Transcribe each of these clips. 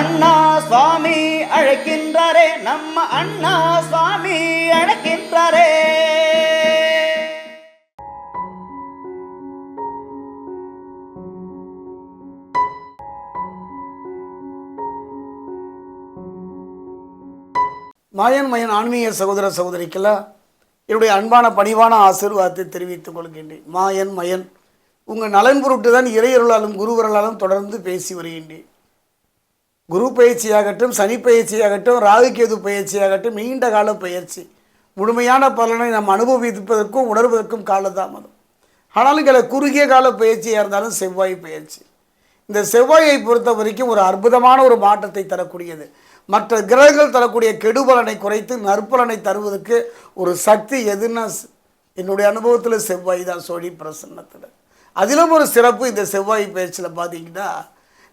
அண்ணா சுவாமி அழைக்கின்றாரே நம்ம அண்ணா சுவாமி அழைக்கின்றாரே. மாயன் மயன் ஆன்மீக சகோதர சகோதரிக்கெல்லாம் என்னுடைய அன்பான பணிவான ஆசீர்வாதத்தை தெரிவித்துக் கொள்கின்றேன். மாயன் மயன் உங்கள் நலன் பொருட்டு தான் இறையருளாலும் குருவர்களாலும் தொடர்ந்து பேசி வருகின்றேன். குரு பயிற்சியாகட்டும் சனி பயிற்சியாகட்டும் ராகுகேது பயிற்சியாகட்டும் நீண்ட கால பயிற்சி. முழுமையான பலனை நாம் அனுபவிப்பதற்கும் உணர்வதற்கும் காலதாமதம். ஆனாலும் சில குறுகிய கால பயிற்சியாக இருந்தாலும் செவ்வாய் பயிற்சி. இந்த செவ்வாயை பொறுத்த வரைக்கும் ஒரு அற்புதமான ஒரு மாற்றத்தை தரக்கூடியது. மற்ற கிரகங்கள் தரக்கூடிய கெடுபலனை குறைத்து நற்பலனை தருவதற்கு ஒரு சக்தி எதுன்னா என்னுடைய அனுபவத்தில் செவ்வாய் தான் சோழி பிரசன்னத்தில். அதிலும் ஒரு சிறப்பு இந்த செவ்வாய் பயிற்சியில் பார்த்தீங்கன்னா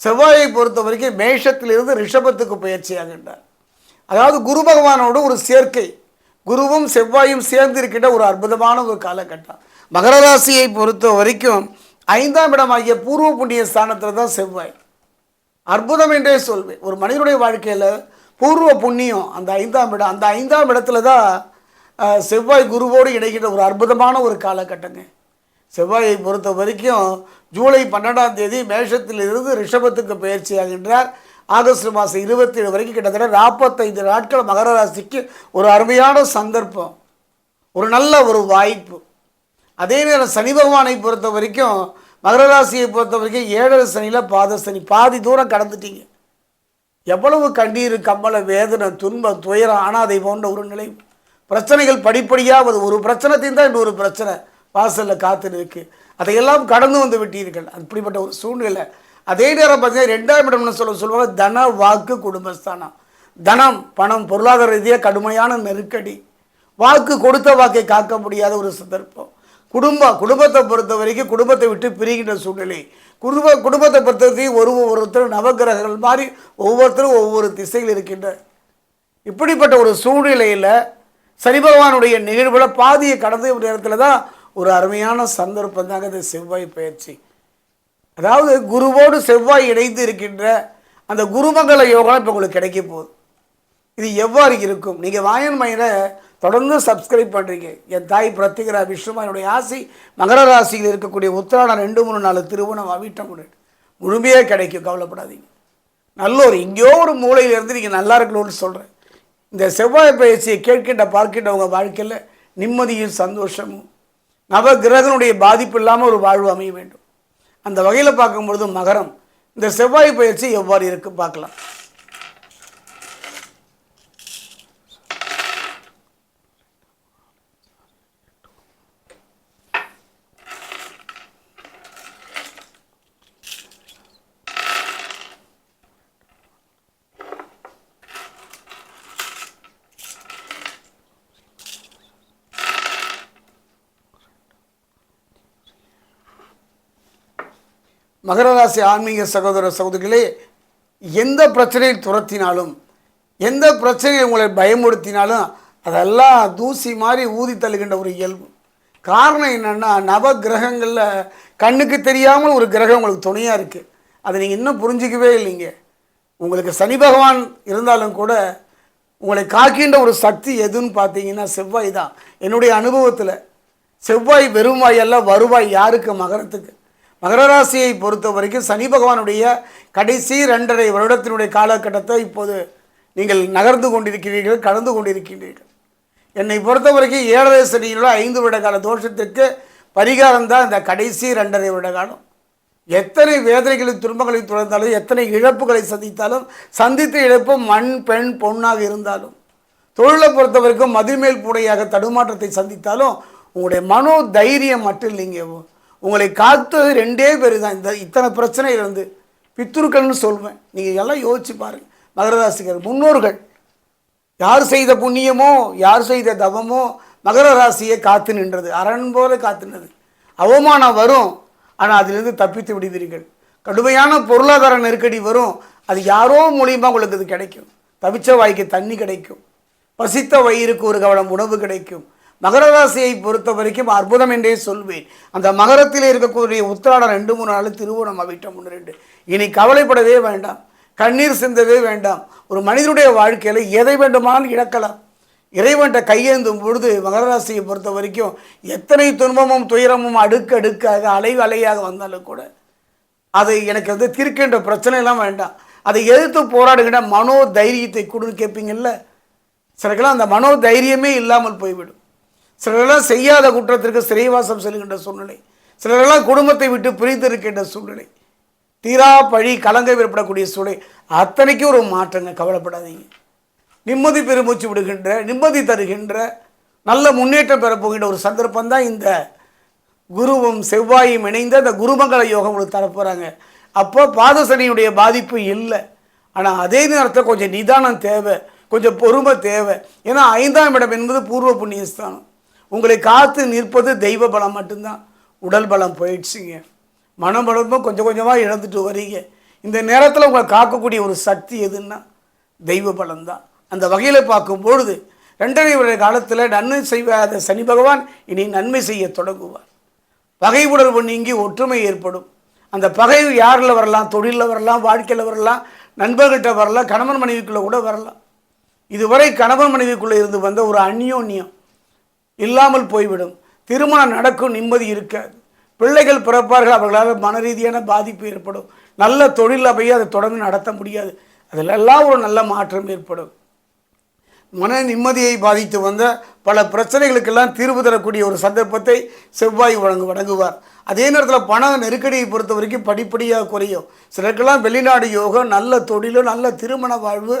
செவ்வாயை பொறுத்த வரைக்கும் மேஷத்திலிருந்து ரிஷபத்துக்கு பயிற்சியாகின்றார். அதாவது குரு பகவானோடு ஒரு சேர்க்கை குருவும் செவ்வாயும் சேர்ந்து இருக்கின்ற ஒரு அற்புதமான ஒரு காலகட்டம். மகர ராசியை பொறுத்த வரைக்கும் ஐந்தாம் இடமாகிய பூர்வ புண்ணிய ஸ்தானத்தில் தான் செவ்வாய். அற்புதம் என்றே சொல்வேன். ஒரு மனிதனுடைய வாழ்க்கையில் பூர்வ புண்ணியம் அந்த ஐந்தாம் இடம் அந்த ஐந்தாம் இடத்துல தான் செவ்வாய் குருவோடு இணைகின்ற ஒரு அற்புதமான ஒரு காலகட்டங்க. செவ்வாயை பொறுத்த வரைக்கும் ஜூலை பன்னெண்டாம் தேதி மேஷத்திலிருந்து ரிஷபத்துக்கு பயிற்சி ஆகின்றார் ஆகஸ்ட் மாதம் இருபத்தி ஏழு வரைக்கும் கிட்டத்தட்ட நாற்பத்தைந்து நாட்கள் மகர ராசிக்கு ஒரு அருமையான சந்தர்ப்பம் ஒரு நல்ல ஒரு வாய்ப்பு. அதே நேரம் சனி பகவானை பொறுத்த வரைக்கும் மகர ராசியை பொறுத்த வரைக்கும் ஏழரை சனியில் பாத சனி பாதி தூரம் கடந்துட்டீங்க. எவ்வளவு கண்ணீர் கம்மல வேதனை துன்பம் துயரம் ஆனால் அதை போன்ற ஒரு நிலை. பிரச்சனைகள் படிப்படியாக ஒரு பிரச்சனை தீர்ந்தால் இன்னொரு பிரச்சனை. வாசலில் காத்து இருக்கு அதையெல்லாம் கடந்து வந்து விட்டீர்கள். அப்படிப்பட்ட ஒரு சூழ்நிலை. அதே நேரம் பார்த்தீங்கன்னா ரெண்டாம் இடம்னு சொல்ல சொல்லுவாங்க தன வாக்கு குடும்பஸ்தானம். தனம் பணம் பொருளாதார ரீதியாக கடுமையான நெருக்கடி. வாக்கு கொடுத்த வாக்கை காக்க முடியாத ஒரு சந்தர்ப்பம். குடும்பம் குடும்பத்தை பொறுத்த வரைக்கும் குடும்பத்தை விட்டு பிரிகின்ற சூழ்நிலை. குடும்ப குடும்பத்தை பொறுத்த வரைக்கும் ஒரு ஒவ்வொருத்தரும் நவகிரகங்கள் மாதிரி ஒவ்வொருத்தரும் ஒவ்வொரு திசையில் இருக்கின்ற இப்படிப்பட்ட ஒரு சூழ்நிலையில் சனி பகவானுடைய நிகழ்வுல பாதியை கடந்த ஒரு நேரத்தில் தான் ஒரு அருமையான சந்தர்ப்பம் தாங்க இந்த செவ்வாய் பயிற்சி. அதாவது குருவோடு செவ்வாய் இணைந்து இருக்கின்ற அந்த குருமங்கள யோகம் இப்போ உங்களுக்கு கிடைக்க போகுது. இது எவ்வாறு இருக்கும்? நீங்கள் வாயன் மயில தொடர்ந்து சப்ஸ்கிரைப் பண்ணுறீங்க என் தாய் பிரத்திகரா விஷ்ணுமாயனுடைய ஆசை மகர ராசியில் இருக்கக்கூடிய உத்தராடம் ரெண்டு மூணு நாலு திருவணம் அவிட்டம் முழுமையாக கிடைக்கும் கவலைப்படாதீங்க. நல்ல ஒரு எங்கேயோ ஒரு மூலையில இருந்து நீங்கள் நல்லா இருக்கணும்னு சொல்கிறேன் இந்த செவ்வாய் பயிற்சியை கேட்கின்ற பார்க்கின்றவங்க வாழ்க்கையில் நிம்மதியும் சந்தோஷமும் நவ கிரகனுடைய பாதிப்பு இல்லாமல் ஒரு வாழ்வு அமைய வேண்டும். அந்த வகையில் பார்க்கும்பொழுது மகரம். இந்த செவ்வாய் பயிற்சி எவ்வாறு இருக்கு பார்க்கலாம். மகர ராசி ஆன்மீக சகோதர சகோதரிகளே எந்த பிரச்சனையை துரத்தினாலும் எந்த பிரச்சனையை உங்களை பயமுறுத்தினாலும் அதெல்லாம் தூசி மாதிரி ஊதி தள்ளுகின்ற ஒரு இயல்பு. காரணம் என்னென்னா நவ கிரகங்களில் கண்ணுக்கு தெரியாமல் ஒரு கிரகம் உங்களுக்கு துணையாக இருக்குது அதை நீங்கள் இன்னும் புரிஞ்சிக்கவே இல்லைங்க. உங்களுக்கு சனி பகவான் இருந்தாலும் கூட உங்களை காக்கின்ற ஒரு சக்தி எதுன்னு பார்த்தீங்கன்னா செவ்வாய் தான். என்னுடைய அனுபவத்தில் செவ்வாய் வெறும் வாய் எல்லாம் வருவாய் யாருக்கு? மகரத்துக்கு. மகர ராசியை பொறுத்த வரைக்கும் சனி பகவானுடைய கடைசி ரெண்டரை வருடத்தினுடைய காலகட்டத்தை இப்போது நீங்கள் நகர்ந்து கொண்டிருக்கிறீர்கள் கடந்து கொண்டிருக்கின்றீர்கள் என்னை பொறுத்த வரைக்கும் ஏழரை சனியிலோ ஐந்து வருட கால தோஷத்திற்கு பரிகாரம் தான் இந்த கடைசி ரெண்டரை வருட காலம். எத்தனை வேதனைகளின் துன்பங்களை தொடர்ந்தாலும் எத்தனை இழப்புகளை சந்தித்தாலும் சந்தித்த இழப்பு மண் பெண் பொண்ணாக இருந்தாலும் தொழிலை பொறுத்த வரைக்கும் மதிமேல் பூடையாக தடுமாற்றத்தை சந்தித்தாலும் உங்களுடைய மனோ தைரியம் மட்டும் இல்லைங்க உங்களை காத்தது ரெண்டே பேர் தான் இந்த இத்தனை பிரச்சனை இருந்து பித்துருக்கள்னு சொல்வேன். நீங்கள் எல்லாம் யோசிச்சு பாருங்கள் மகரராசிகர் முன்னோர்கள் யார் செய்த புண்ணியமோ யார் செய்த தவமோ மகர ராசியை காத்து நின்றது. அரண் போல காத்து நின்றது. அவமானம் வரும். ஆனால் அதிலிருந்து தப்பித்து விடுவீர்கள். கடுமையான பொருளாதார நெருக்கடி வரும். அது யாரோ மூலியமாக உங்களுக்கு இது கிடைக்கும். தவிச்ச வாய்க்கு தண்ணி கிடைக்கும். பசித்த வயிறுக்கு ஒரு கவனம் உணவு கிடைக்கும். மகர ராசியை பொறுத்த வரைக்கும் அற்புதம் என்றே சொல்வேன். அந்த மகரத்தில் இருக்கக்கூடிய உத்திராடம் ரெண்டு மூணு நாள் திருவோணம் அவிட்டம் ஒன்று ரெண்டு. இனி கவலைப்படவே வேண்டாம். கண்ணீர் சிந்தவே வேண்டாம். ஒரு மனிதனுடைய வாழ்க்கையில் எதை வேண்டுமானாலும் இழக்கலாம். இறைவன்கிட்ட கையேந்தும் பொழுது மகர ராசியை பொறுத்த வரைக்கும் எத்தனை துன்பமும் துயரமும் அடுக்கு அடுக்காக அலை அலையாக வந்தாலும் கூட அதை எனக்கு வந்து தீர்க்கின்ற பிரச்சனைலாம் வேண்டாம். அதை எதிர்த்து போராடுகின்ற மனோ தைரியத்தை கொடுன்னு கேட்பீங்கல்ல சிலக்கெல்லாம் அந்த மனோ தைரியமே இல்லாமல் போய்விடும். சிலரெல்லாம் செய்யாத குற்றத்திற்கு சிறைவாசம் செல்கின்ற சூழ்நிலை. சிலரெல்லாம் குடும்பத்தை விட்டு பிரிந்துருக்கின்ற சூழ்நிலை. தீரா பழி கலங்க ஏற்படக்கூடிய சூழ்நிலை. அத்தனைக்கும் ஒரு மாற்றங்க கவலைப்படாதீங்க. நிம்மதி பெருமூச்சு விடுகின்ற நிம்மதி தருகின்ற நல்ல முன்னேற்றம் பெறப்போகின்ற ஒரு சந்தர்ப்பம் தான் இந்த குருவும் செவ்வாயும் இணைந்த அந்த குருமங்கள யோகம் உங்களுக்கு தரப்போகிறாங்க அப்போ பாதசனியுடைய பாதிப்பு இல்லை. ஆனால் அதே நேரத்தில் கொஞ்சம் நிதானம் தேவை கொஞ்சம் பொறுமை தேவை. ஏன்னா ஐந்தாம் இடம் என்பது பூர்வ புண்ணியஸ்தானம். உங்களை காத்து நிற்பது தெய்வ பலம் மட்டும்தான். உடல் பலம் போயிடுச்சுங்க. மனபலமும் கொஞ்சம் கொஞ்சமாக இழந்துட்டு வரீங்க இந்த நேரத்தில் உங்களை காக்கக்கூடிய ஒரு சக்தி எதுன்னா தெய்வ பலம் தான் அந்த வகையில் பார்க்கும் பொழுது ரெண்டரை வருட காலத்தில் நன்மை செய்யாத சனி பகவான் இனி நன்மை செய்ய தொடங்குவார். பகை உணர்வு நீங்கி ஒற்றுமை ஏற்படும். அந்த பகை யாரில் வரலாம்? தொழிலில் வரலாம் வாழ்க்கையில் வரலாம் நண்பர்கிட்ட வரலாம் கணவன் மனைவிக்குள்ளே கூட வரலாம். இதுவரை கணவன் மனைவிக்குள்ளே இருந்து வந்த ஒரு அந்யோன்யம். இல்லாமல் போய்விடும். திருமணம் நடக்கும் நிம்மதி இருக்காது. பிள்ளைகள் பிறப்பார்கள் அவர்களால் மன ரீதியான பாதிப்பு ஏற்படும். நல்ல தொழில் அமைய அதை தொடர்ந்து நடத்த முடியாது. அதிலெல்லாம் ஒரு நல்ல மாற்றம் ஏற்படும். மன நிம்மதியை பாதித்து வந்த பல பிரச்சனைகளுக்கெல்லாம் தீர்வு தரக்கூடிய ஒரு சந்தர்ப்பத்தை செவ்வாய் வழங்கு வழங்குவார். அதே நேரத்தில் பண நெருக்கடியை பொறுத்த வரைக்கும் படிப்படியாக குறையும். சிலருக்கெல்லாம் வெளிநாடு யோகம் நல்ல தொழிலும் நல்ல திருமண வாழ்வு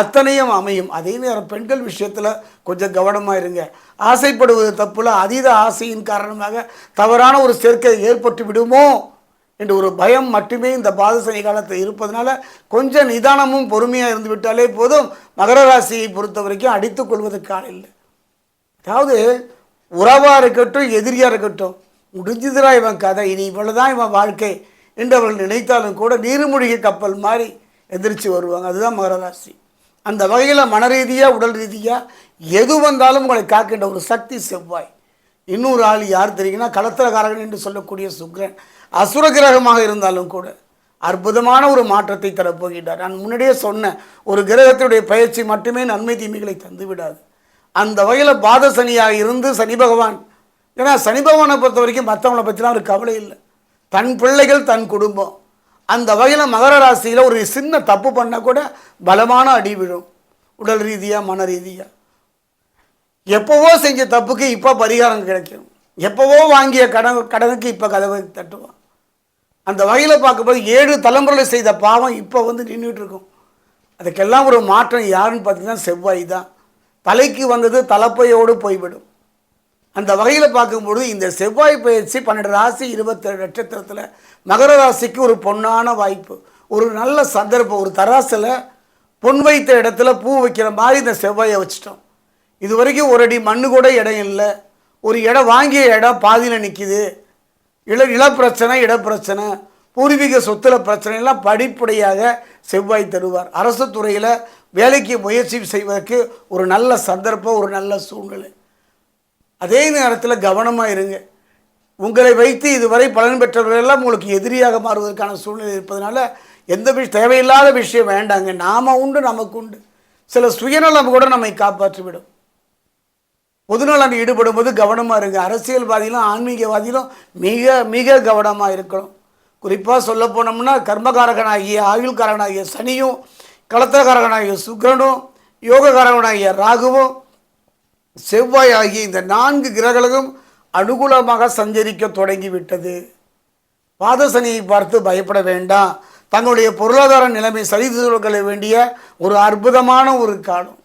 அத்தனையும் அமையும். அதே நேரம் பெண்கள் விஷயத்தில் கொஞ்சம் கவனமாக இருங்க. ஆசைப்படுவது தப்புல அதீத ஆசையின் காரணமாக தவறான ஒரு சேர்க்கை ஏற்பட்டு விடுமோ என்ற ஒரு பயம் மட்டுமே இந்த பாதசனி காலத்தில் இருப்பதனால கொஞ்சம் நிதானமும் பொறுமையாக இருந்து விட்டாலே போதும். மகர ராசியை பொறுத்த வரைக்கும் அடித்துக்கொள்வதற்கு ஆள் இல்லை. அதாவது உறவாக இருக்கட்டும் எதிரியாக இருக்கட்டும் முடிஞ்சதுரா இவன் கதை. இனி இவ்வளோதான் இவன் வாழ்க்கை என்று அவர்கள் நினைத்தாலும் கூட நீர்மூழ்கி கப்பல் மாதிரி எதிர்த்து வருவாங்க. அதுதான் மகர ராசி. அந்த வகையில் மன ரீதியாக உடல் ரீதியாக எது வந்தாலும் உங்களை காக்கின்ற ஒரு சக்தி செவ்வாய். இன்னொரு ஆள் யார் தெரியுங்கன்னா களத்திரகாரகன் என்று சொல்லக்கூடிய சுக்கிரன் அசுர கிரகமாக இருந்தாலும் கூட அற்புதமான ஒரு மாற்றத்தை தரப்போகின்றார். நான் முன்னாடியே சொன்ன ஒரு கிரகத்தினுடைய பயிற்சி மட்டுமே நன்மை தீமைகளை தந்துவிடாது. அந்த வகையில் பாத சனியாக இருந்து சனி பகவான். ஏன்னா சனி பகவானை பொறுத்த வரைக்கும் மற்றவங்களை பற்றிலாம் ஒரு கவலை இல்லை. தன் பிள்ளைகள் தன் குடும்பம். அந்த வகையில் மகர ராசியில் ஒரு சின்ன தப்பு பண்ணால் கூட பலமான அடி விழும். உடல் ரீதியாக மன ரீதியாக எப்போவோ செஞ்ச தப்புக்கு இப்போ பரிகாரம் கிடைக்கும். எப்போவோ வாங்கிய கடன் கடனுக்கு இப்போ கதவை தட்டுவான். அந்த வகையில் பார்க்கும்போது ஏழு தலைமுறையில் செய்த பாவம் இப்போ வந்து நின்றுட்டு இருக்கும். அதுக்கெல்லாம் ஒரு மாற்றம் யாருன்னு பார்த்தீங்கன்னா செவ்வாய் தான். தலைக்கு வந்தது தலைப்பையோடு போய்விடும். அந்த வகையில் பார்க்கும்பொழுது இந்த செவ்வாய் பயிற்சி பன்னெண்டு ராசி இருபத்தேழு நட்சத்திரத்தில் மகர ராசிக்கு ஒரு பொன்னான வாய்ப்பு. ஒரு நல்ல சந்தர்ப்பம். ஒரு தராசில் பொன் வைத்த இடத்துல பூ வைக்கிற மாதிரி இந்த செவ்வாயை வச்சிட்டோம். இது வரைக்கும் ஒரு அடி மண்ணு கூட இடம் இல்லை. ஒரு இடம் வாங்கிய இடம் பாதியில் நிற்கிது இள இளப்பிரச்சனை இடப்பிரச்சனை பூர்வீக சொத்துல பிரச்சனை எல்லாம் படிப்படியாக செவ்வாய் தருவார். அரசு துறையில் வேலைக்கு முயற்சி செய்வதற்கு ஒரு நல்ல சந்தர்ப்பம் ஒரு நல்ல சூழ்நிலை. அதே நேரத்தில் கவனமாக இருங்க. உங்களை வைத்து இதுவரை பலன் பெற்றவர்கள் எல்லாம் உங்களுக்கு எதிரியாக மாறுவதற்கான சூழ்நிலை இருப்பதனால எந்த விஷயம் தேவையில்லாத விஷயம் வேண்டாங்க. நாம உண்டு நமக்கு உண்டு. சில சுயநலம் கூட நம்மை காப்பாற்றிவிடும். பொதுநலன் ஈடுபடும் போது கவனமாக இருங்க. அரசியல்வாதிகளும் ஆன்மீகவாதிகளும் மிக மிக கவனமாக இருக்கணும். குறிப்பாக சொல்ல போனோம்னா கர்மகாரகனாகிய ஆயுள்காரகனாகிய சனியும் களத்திரகாரகனாகிய சுக்கிரனும் யோககாரகனாகிய ராகுவும் செவ்வாய் ஆகிய இந்த நான்கு கிரகங்களும் அனுகூலமாக சஞ்சரிக்க தொடங்கிவிட்டது. பாதசனியை பார்த்து பயப்பட வேண்டாம். தங்களுடைய பொருளாதார நிலைமை சரிதுகொள்ள வேண்டிய ஒரு அற்புதமான ஒரு காலம்.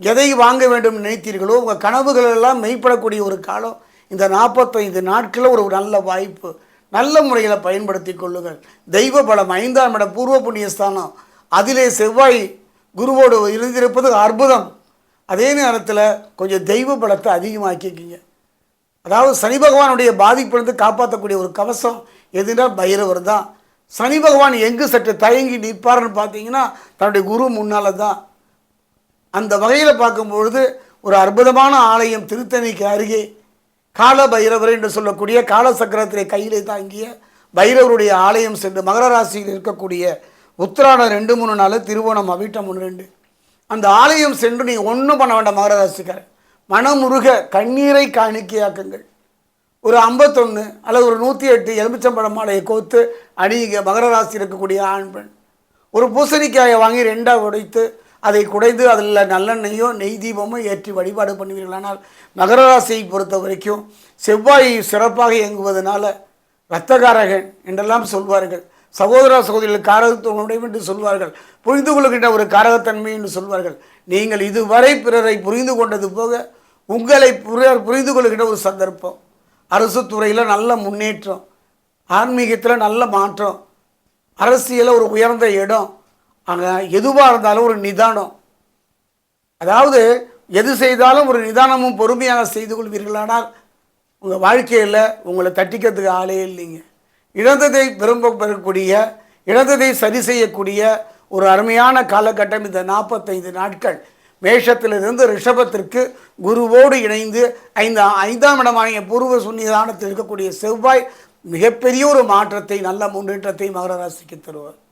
எதை வாங்க வேண்டும் நினைத்தீர்களோ உங்கள் கனவுகள் எல்லாம் மெய்ப்படக்கூடிய ஒரு காலம். இந்த நாற்பத்தைந்து நாட்களில் ஒரு நல்ல வாய்ப்பு. நல்ல முறையில் பயன்படுத்தி கொள்ளுங்கள். தெய்வ பலம் ஐந்தாம் இட பூர்வ புண்ணியஸ்தானம். அதிலே செவ்வாய் குருவோடு இருந்திருப்பது அற்புதம். அதே நேரத்தில் கொஞ்சம் தெய்வ பலத்தை அதிகமாக்கிக்கிங்க. அதாவது சனி பகவானுடைய பாதிப்பிலிருந்து காப்பாற்றக்கூடிய ஒரு கவசம் எதுனா பைரவர் தான். சனி பகவான் எங்கு சற்று தயங்கி நிற்பார்னு பார்த்தீங்கன்னா தன்னுடைய குரு முன்னால் தான். அந்த வகையில் பார்க்கும்பொழுது ஒரு அற்புதமான ஆலயம் திருத்தணிக்கு அருகே கால பைரவர் என்று சொல்லக்கூடிய கால சக்கரத்திலே கையிலே தாங்கிய பைரவருடைய ஆலயம் சென்று மகர ராசியில் இருக்கக்கூடிய உத்திராடம் ரெண்டு மூணு நாள் திருவோணம் அவிட்டம் ஒன்று ரெண்டு. அந்த ஆலயம் சென்று நீங்கள் ஒன்றும் பண்ண வேண்டாம் மகர மனமுருக கண்ணீரை காணிக்கையாக்குங்கள். ஒரு ஐம்பத்தொன்று அல்லது ஒரு நூற்றி எட்டு எலுமிச்சம்பழம் மாலையை கோத்து அணியுங்க. மகர ராசி இருக்கக்கூடிய ஆண் பெண். ஒரு பூசணிக்காயை வாங்கி ரெண்டாக உடைத்து அதை குடைந்து அதில் நல்லெண்ணெயோ நெய் தீபமோ ஏற்றி வழிபாடு பண்ணுவீர்களானால் மகர ராசியை பொறுத்த வரைக்கும் செவ்வாய் சிறப்பாக இயங்குவதனால ரத்தகாரகன் என்றெல்லாம் சொல்வார்கள். சகோதர சகோதரிகள் காரகத்துவம் உடையும் என்று சொல்வார்கள். புரிந்து கொள்கின்ற ஒரு காரகத்தன்மை என்று சொல்வார்கள். நீங்கள் இதுவரை பிறரை புரிந்து கொண்டது போக உங்களை பிறர் புரிந்து கொள்கின்ற ஒரு சந்தர்ப்பம். அரசு துறையில் நல்ல முன்னேற்றம் ஆன்மீகத்தில் நல்ல மாற்றம் அரசியலில் ஒரு உயர்ந்த இடம் அங்கே எதுவாக இருந்தாலும் ஒரு நிதானம். அதாவது எது செய்தாலும் ஒரு நிதானமும் பொறுமையாக செய்து கொள்வீர்களானால் உங்கள் வாழ்க்கையில் உங்களை தட்டிக்கிறதுக்கு ஆளே இல்லைங்க. இழந்ததை விரும்ப பெறக்கூடிய இழந்ததை சரி செய்யக்கூடிய ஒரு அருமையான காலகட்டம் இந்த நாற்பத்தைந்து நாட்கள். மேஷத்திலிருந்து ரிஷபத்திற்கு குருவோடு இணைந்து ஐந்து ஐந்தாம் இடமான பூர்வ சுன்னிதானத்தில் இருக்கக்கூடிய செவ்வாய் மிகப்பெரிய ஒரு மாற்றத்தை நல்ல முன்னேற்றத்தை மகர ராசிக்கு தருவார்.